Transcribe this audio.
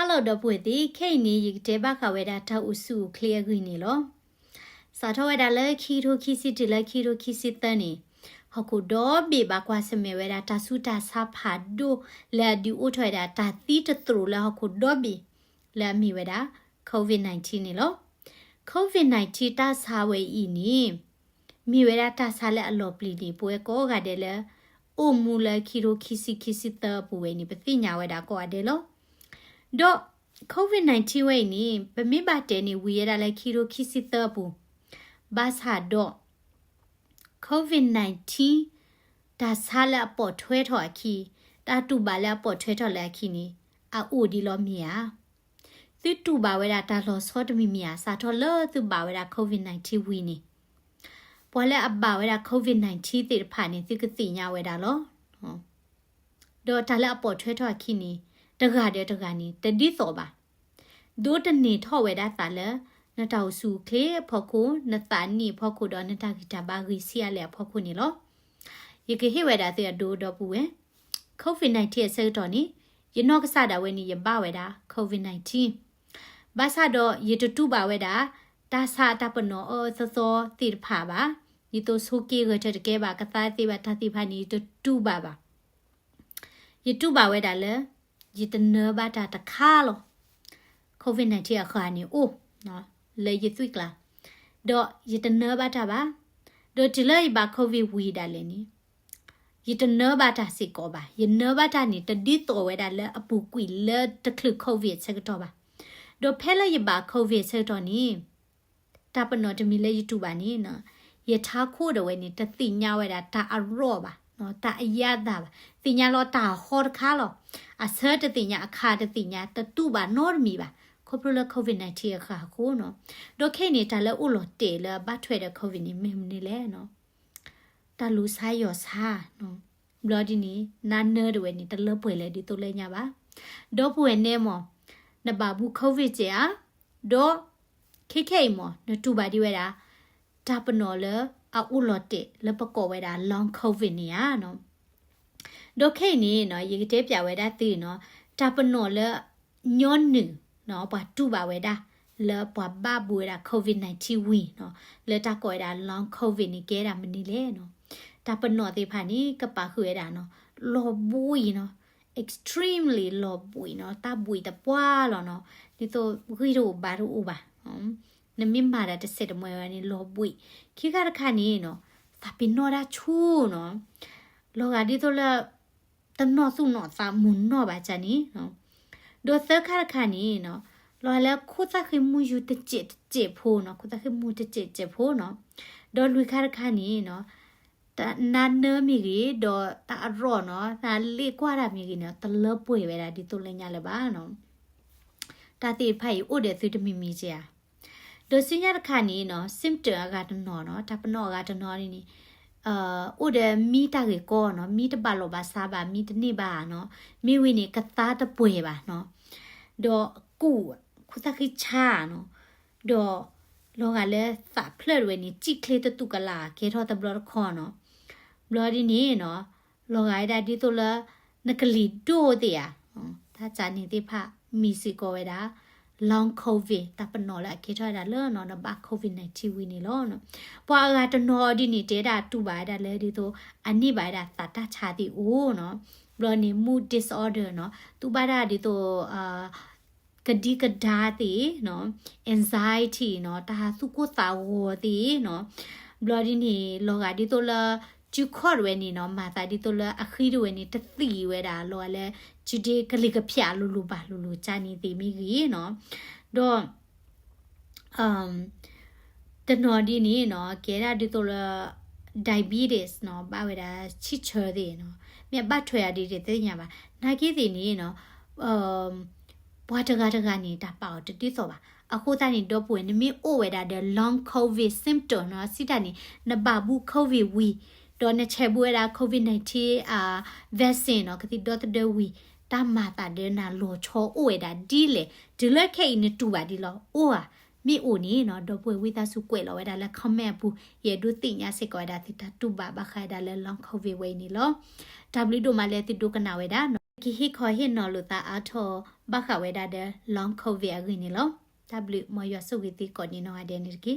hello တော့ပွေတီခိတ်နေရတေဘခဝဲတာထောက်ဥစု clear ခွေနေလောစာထောဝဲတာလဲခီထိုခီစီတလဲခီထိုခီစီတန်နေဟခုတော့ဘေဘကွာစမေဝဲတာတဆုတာစာဖာဒိုလဲဒီဥထွဲတာတသီတထရလဲဟခုတော့ဘီလဲမီဝဲတာ covid 19 နေလော covid 19 တာစာဝဲဤနီမိဝဲတာတာစာလဲအလောပလီဒီပွဲကောကတဲ့လဲအိုမူလဲခီထိုခီစီခီစီတပူဝဲနေပတိညာဝဲတာကောအတဲ့လော တော့ COVID-19 ဝိနေပမိဘတဲနေဝီရတာလဲခီရိုခီစီတဘူးဘာသာတော့ COVID-19 ဒါဆာလာပေါ်ထွဲထော်ခီတာတူပါလာပေါ်ထွဲထော်လဲခီနီအအိုဒီလောမီယာသီတူပါဝဲတာဒါလောစောတမီမီယာစာထော်လောသူပါဝဲတာ COVID-19 ဝီနေပေါ်လဲအပါဝဲတာ COVID-19 တေဖာနေသီကတိညာဝဲတာလောဟောတော့ဒါလဲအပေါ်ထွဲထော်ခီနီ တကတဲ့တကနီတတိသောပါဒိုတနေထော့ဝဲတာတလနတောက်စုခေဖောခုနတနီဖောခုတော့နတကိတဘာဂီစီရလေဖောခုနေလောယကေဟေဝဲတာတဲ့ဒိုတော့ပူဝဲ COVID-19 ရဲ့ဆက်တော့နီယနော့ကဆတာဝဲနီယဘဝဲတာ COVID-19 ဘာသာတော့ယတတူပါဝဲတာတာစာတပနောအသသောတိဖာပါဒီတော့ဆိုကေရတဲ့ကဲပါကသားတိပါတတိဖာနီတတူပါပါယတူပါဝဲတာလဲ ယတနဘာတာတခါလော covid 19အခါနေအိုးနော်လေယသွိကလာတော့ယတနဘာတာပါတော့ဒီလေဘာ covid ဝီတာလေနီယတနဘာတာစီကောပါယနဘာတာနေတဒီတော်ဝဲတာလဲအပူကွီလဲတခလ covid ဆက်တော့ပါတော့ဖဲလေယဘာ covid ဆက်တော့နီတပနောတမီလေ youtube ပါနီနော်ယထာခိုးတော့ဝဲနေတတိညာဝဲတာတာအရော့ပါ နော်တာအရတာပါတင်ညာလောတာဟောတခါလောအဆတ်တင်ညာအခါတတင်ညာတတူပါနော်မီပါခေါပလကိုဗစ် -19 အခါကိုနော်ဒိုခဲနေတာလဲဥလောတေလဘတ်ထွဲတဲ့ကိုဗစ်နေမင်းနေလဲနော်တလူဆိုင်ရောစားနော်ဘလော်ဒီနီနာနရဝဲနေတလပွေလဲဒီတိုလဲညာပါဒေါ်ပွေနေမောနဘာဘူးကိုဗစ်ကြာဒေါ်ခိခိမောနတူပါဒီဝဲတာဒါပနော်လဲ အဥလော်တေလပကောဝဲတာ long covid နေရနော်ဒိုခိနေနော်ရေတဲပြဝဲတာတီနော်ဒါပနော်လဲညွန်နူနော်ဘာတူပါဝဲတာလဲပွားဘာဘူရာ covid 19 win နော်လဲတာကောတာ long covid နေကဲတာမနေလဲနော်ဒါပနော်တေဖာနီကပါခွေတာနော်လောဘူီနော် extremely low ဘူီနော်တာဘူီတပွားလောနော်ဒီတော့ခွေတို့ဘာတို့ဥပါနော် နမင်မာတာတစ်စက်တမွေဝနီလောဘူီခိကရခါနီနော်သာပင်နော်ရာချူနော်လောကဒီတော့လဲတနော်စုနော်သာမွန်နော်ပါချာနီနော်ဒိုသခါခါနီနော်လော်လဲခုသခိမူယူတကျစ်ကျစ်ဖို့နော်ခုသခိမူတကျစ်ကျစ်ဖို့နော်ဒေါ်လူခါခါနီနော်တနာနမီကြီးဒေါ်တာရော့နော်ဒါလေကွာရမီကြီးနော်တလပွေပဲတာဒီတုလညာလည်းပါနော်တာတိဖိုင်ဥဒေသီတမီမီကြီးอ่ะ ဒိုစင်ရခါနီနော် symptom ကတနော်နော်ဒါပနော့ကတနော်နီအာဥဒမီတာကေကောနော်မီတပါလောပါစားပါမီတနိပါနော်မိဝိနေကသားတပွေပါနော်ဒေါ်ကူခုသခိချာနော်ဒေါ်လောကလည်းသဖလက်ဝဲနေကြိကလေတတုကလာကေထောတဘလခေါ်နော်ဘလဒီနေနော်လောကရတာဒီတို့လာနကလီဒိုတဲ့อ่ะဒါချာနေတဲ့ဖမီစီကိုဝဲတာ long covid တပနော်လာခေထားတာလောနော်နဘာ covid 19ဝီနေလောနော်ပွာကတနော်ဒီနေတဲတာတူပါတာလဲဒီတော့အနိပါတာသတာချာတိအိုးနော်ဘလောနေ mood disorder နော်သူပါတာဒီတော့အာကဒီကဒါတိနော် anxiety နော်တာစုကိုသာဝတိနော်ဘလောဒီနေလောကဒီတော့လာကျူခေါ်ဝဲနေနော်မာတာဒီ တော့လာအခီးဝဲနေတတိဝဲတာလောလဲကျူဒီကလေးကဖျာလူလူပါလူလူချာနေတိမိကြီးနော်တော့ um တနော်ဒီနေနော်ကဲရဒီတော့လာ diabetes နော်ပါဝဲတာချစ်ချော်သေးနော်မြတ်ပတ်ထွေရဒီတဲ့ညာပါနာကြီးစီနေနော် um ဘွားတကားတကားနေတာပေါ့တတိဆိုပါအခုတန်းတော့ပွင့်နမီအိုဝဲတာ the long covid symptom နော်စိတနေနဘာဘူး covid we တော့နချေဘူးရာ covid 19အာ vaccine နော်ကတိတော့တဲ့ဝီ တမတာတဲ့နာလောချောအိုဝဲတာဒီလေဒီလက်ခိနေတူပါဒီလောအိုဟာမိအိုနေနော်တော့ပွေဝိသစုကွဲလောဝဲတာလက်ခမဲဘူးရေဒုတိညာစစ်ကွဲတာတိတတူပါဘခိုင်တာလဲ long covid ဝဲနေလော w တို့မလဲတိတုကနာဝဲတာ ki hi kho hi no lu ta a tho ba kha we da de long covid agin ni lo w mo yo su wi ti ko ni no ade ni ki